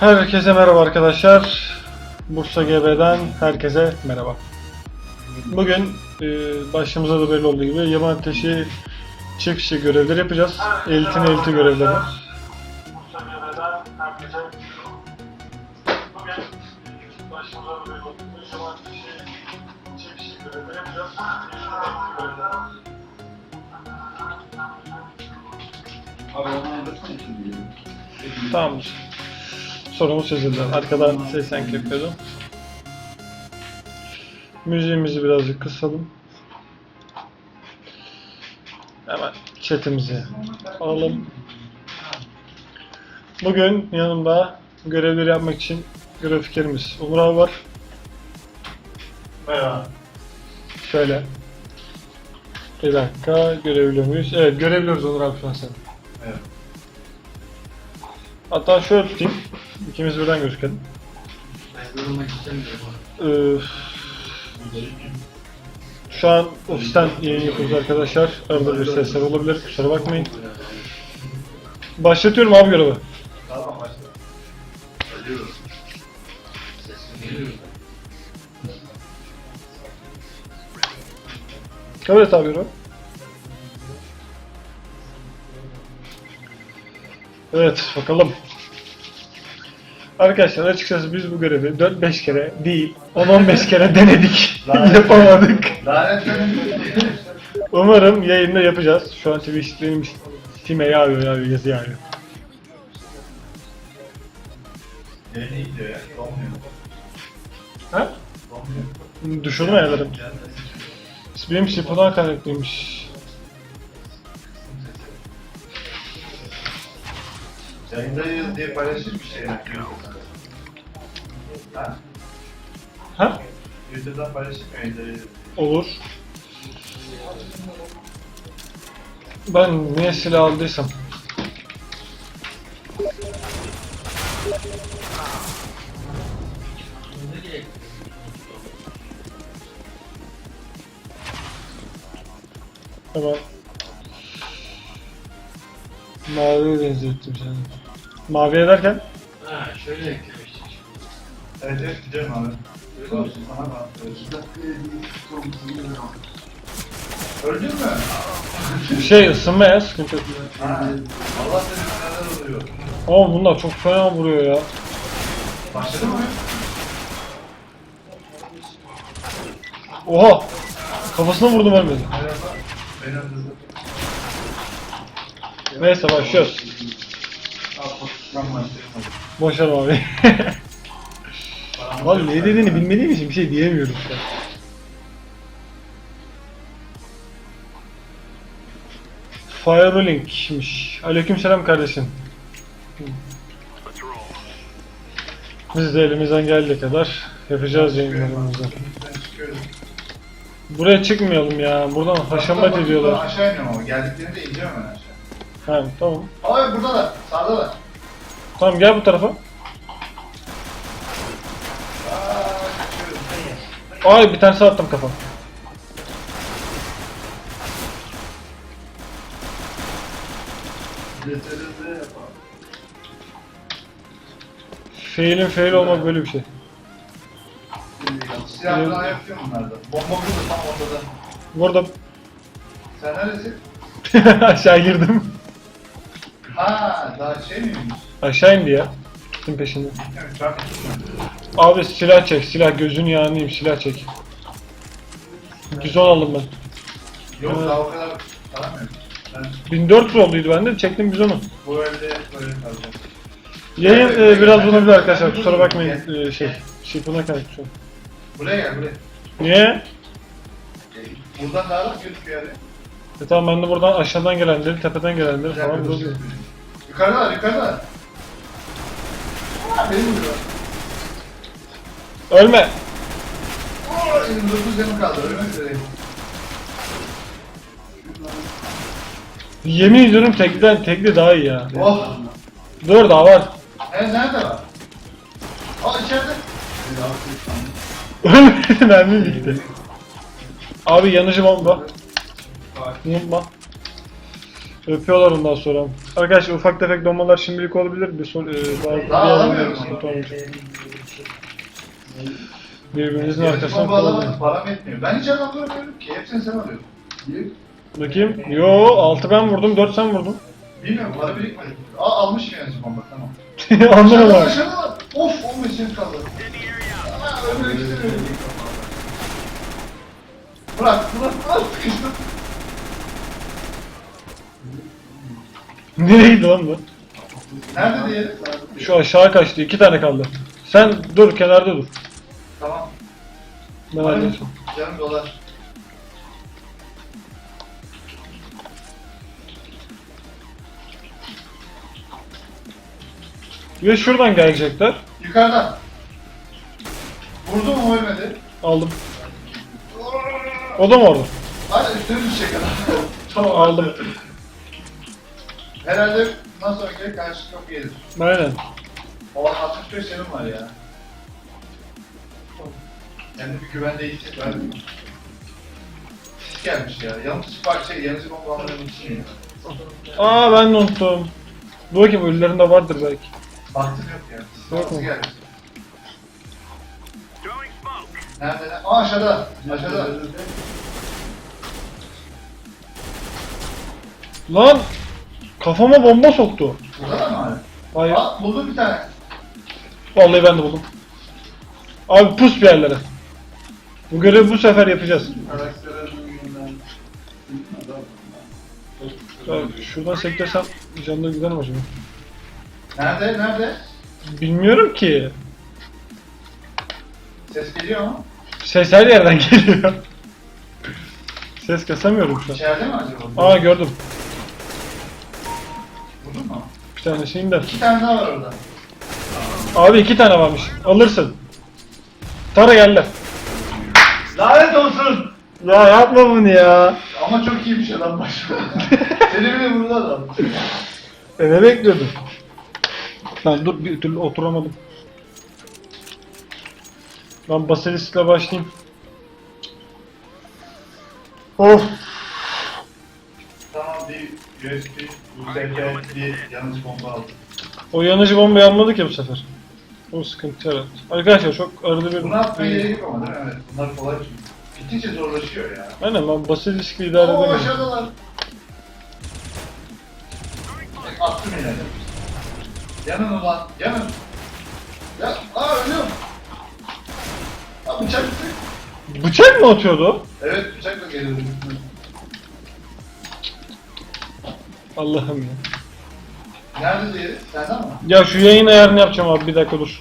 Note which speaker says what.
Speaker 1: Herkese merhaba arkadaşlar. Bursa GB'den herkese merhaba. Bugün e, başımıza da belli olduğu gibi yaban ateşi çift kişi görevleri yapacağız. Eltin elti görevleri.
Speaker 2: Şimdi.
Speaker 1: Tamamdır. Sorumuz çözüldü. Arkadan ses yankı yapıyordum. Müziğimizi birazcık kısalım. Hemen chatimizi alalım. Bugün yanımda görevleri yapmak için grafikerimiz Umur abi var.
Speaker 2: Merhaba.
Speaker 1: Şöyle. Bir dakika görebiliyor muyuz? Evet görebiliyoruz Onur abi şu an seni.
Speaker 2: Evet.
Speaker 1: Hatta şöyle tutayım. İkimiz birden gözükelim.
Speaker 2: Ben yorulmak istemiyorum.
Speaker 1: Ee, şu an ofisten yayın yapıyoruz arkadaşlar. Arada bir sesler olabilir. Kusura bakmayın. Başlatıyorum abi görevi.
Speaker 2: Tamam başla. Ölüyorum. Sesim geliyor.
Speaker 1: Evet abi görevi. Evet bakalım. Arkadaşlar açıkçası biz bu görevi 4-5 kere değil 10-15 kere denedik. Yapamadık. Umarım yayında yapacağız. Şu an Twitch benim Steam'e yağıyor yağıyor yazı yağıyor.
Speaker 2: Gidiyor ya. Donmuyor.
Speaker 1: Ha?
Speaker 2: Donmuyor.
Speaker 1: Düşürdüm ayarlarım. Benim Shippuden kaynaklıymış.
Speaker 2: Yayındayız diye paylaşır bir şey. Ha?
Speaker 1: Ha?
Speaker 2: YouTube'dan paylaşır mı yayındayız?
Speaker 1: Olur. Ben niye silah aldıysam. Hemen Maviye benzettim seni. Maviye derken?
Speaker 3: Ha şöyle eklemiştik.
Speaker 2: Evet evet gidiyorum abi. Sağ olsun sana bak. Öldün mü?
Speaker 1: Şey ısınma ya sıkıntı yok.
Speaker 2: Ha. Allah seni neler oluyor.
Speaker 1: Ama bunlar çok fena vuruyor ya.
Speaker 2: Başladı mı?
Speaker 1: Oha! Kafasına vurdum ölmedi.
Speaker 2: Merhaba. Beni öldürdü.
Speaker 1: Neyse başlıyoruz.
Speaker 2: Al başlayalım.
Speaker 1: Boşver abi. Abi ne dediğini bilmediğim için bir şey diyemiyorum şu an. Firelink'miş. Aleykümselam kardeşim. Biz de elimizden geldiği kadar yapacağız yayınlarımızı.
Speaker 2: Ben çıkıyorum.
Speaker 1: Buraya çıkmayalım ya. Buradan haşamat
Speaker 2: Bak,
Speaker 1: ediyorlar.
Speaker 2: buradan Aşağı iniyorum ama geldiklerinde ineceğim ben aşağı.
Speaker 1: Ha, tamam.
Speaker 2: Abi buradalar, sağdalar.
Speaker 1: Tamam gel bu tarafa. Ay bir tane attım kafa.
Speaker 2: Yeterli yapalım.
Speaker 1: Fail'in fail olmak böyle bir şey.
Speaker 2: Silah falan yapıyor bunlarda. Bomba burada tam ortada.
Speaker 1: Burada
Speaker 2: Sen neredesin?
Speaker 1: aşağı girdim.
Speaker 2: Ha, daha şey miymiş?
Speaker 1: Aşağı indi ya. Gittim peşinden.
Speaker 2: Evet, ben.
Speaker 1: Abi silah çek, silah gözün yağınıyım, silah çek. Güzel aldım ben.
Speaker 2: Yok
Speaker 1: Evet.
Speaker 2: daha o kadar alamıyorum. Ben
Speaker 1: 1400 olduydu bende, çektim biz onu.
Speaker 2: bu evde böyle kalacağım.
Speaker 1: Yayın e, biraz bulabilir arkadaşlar, kusura bakmayın e, şey, şey kalmış şu an.
Speaker 2: Buraya gel buraya.
Speaker 1: Niye?
Speaker 2: Buradan daha rahat gözüküyor yani.
Speaker 1: E tamam ben de buradan aşağıdan gelenleri, tepeden gelenleri
Speaker 2: Bir
Speaker 1: falan
Speaker 2: dur.
Speaker 1: Buluyorum.
Speaker 2: Yukarıdalar yukarıdalar. Ha benim vuruyor.
Speaker 1: Ölme!
Speaker 2: Oo, 29 canım kaldı ölmek üzereyim.
Speaker 1: Yemin ediyorum tekli, tekli daha iyi ya.
Speaker 2: Oh!
Speaker 1: Dur daha var.
Speaker 2: Evet nerede var? Aa içeride.
Speaker 1: Ölmedi, mermi bitti. Abi yanıcı bomba. Unutma. Öpüyorlar ondan sonra. Arkadaşlar ufak tefek donmalar şimdilik olabilir. Bir son, e, bazı
Speaker 2: onu.
Speaker 1: olmayacak. Birbirinizin kullanın.
Speaker 2: alamadım, param etmiyor. Ben hiç adam görmüyorum ki. Hepsini sen alıyorsun. Niye?
Speaker 1: Bakayım. Yo 6 ben vurdum 4 sen vurdun.
Speaker 2: Bilmiyorum, para birikmedi. Aa almış yarıcı bomba, tamam. Aşağıda,
Speaker 1: abi.
Speaker 2: aşağıda var. Of, 15 yıl kaldı. Aa, ölmek istemiyorum. Bırak, bırak, bırak, sıkıştım.
Speaker 1: Nereye gitti lan bu?
Speaker 2: Nerede diğeri?
Speaker 1: Şu aşağı kaçtı. 2 tane kaldı. Sen dur kenarda dur.
Speaker 2: Tamam.
Speaker 1: Ben halledeceğim.
Speaker 2: Canım dolar.
Speaker 1: Ve şuradan gelecekler.
Speaker 2: Yukarıda. Vurdum mu ölmedi.
Speaker 1: Aldım. O da mı orada?
Speaker 2: Hadi üstüne düşecek adam. tamam.
Speaker 1: Aldım.
Speaker 2: Herhalde bundan sonraki karşı çok gelir.
Speaker 1: Aynen.
Speaker 2: O 65 yanım var ya. Yani bir güvende hissetmedim. Pis gelmiş ya. Yanlış bak şey, yanıcı bombalarının için ya.
Speaker 1: Aa ben de unuttum. Dur bakayım ölülerinde vardır belki.
Speaker 2: Baktım yok ya.
Speaker 1: Yok mu?
Speaker 2: Nasıl gelmiş? Nerede? ne? Aa aşağıda. Aşağıda.
Speaker 1: Lan! Kafama bomba soktu.
Speaker 2: Burada da mı abi?
Speaker 1: Hayır.
Speaker 2: Aa buldum bir tane.
Speaker 1: Vallahi ben de buldum. Abi pus bir yerlere. Bu görevi bu sefer yapacağız. Abi şuradan sektirsem canına gider mi acaba?
Speaker 2: Nerede? Nerede?
Speaker 1: Bilmiyorum ki.
Speaker 2: Ses geliyor mu?
Speaker 1: Ses her yerden geliyor. Ses kesemıyorum şu an.
Speaker 2: İçeride mi acaba?
Speaker 1: Aa gördüm. Bir tanesini indir.
Speaker 2: İki tane daha var orada.
Speaker 1: Abi iki tane varmış. Alırsın. Tara geldi.
Speaker 2: Lanet olsun!
Speaker 1: Ya yapma bunu ya.
Speaker 2: Ama çok iyiymiş adam başı. Seni bile vurdu adam.
Speaker 1: E ne bekliyordun? Lan dur bir türlü oturamadım. Ben Basilisk'le başlayayım. Of.
Speaker 2: USB bir yanlış bomba aldım.
Speaker 1: O yanıcı bomba yanmadı ki bu sefer. O sıkıntı yarattı. Arkadaşlar çok arada bir...
Speaker 2: Bunu atmaya gerek yok ama değil mi? Evet. Bunlar kolay çünkü. Gittikçe zorlaşıyor ya.
Speaker 1: Aynen ben Basilisk'i idare
Speaker 2: Oo
Speaker 1: edemiyorum.
Speaker 2: aşağıdalar. Attım yine. Yanın ulan, yanın. Ya, aa ölüyorum. Aa bıçak gitti.
Speaker 1: Bıçak mı atıyordu?
Speaker 2: Evet bıçakla geliyordu.
Speaker 1: Allah'ım ya.
Speaker 2: Nerede diğeri? Senden mi?
Speaker 1: Ya şu yayın ayarını yapacağım abi bir dakika dur.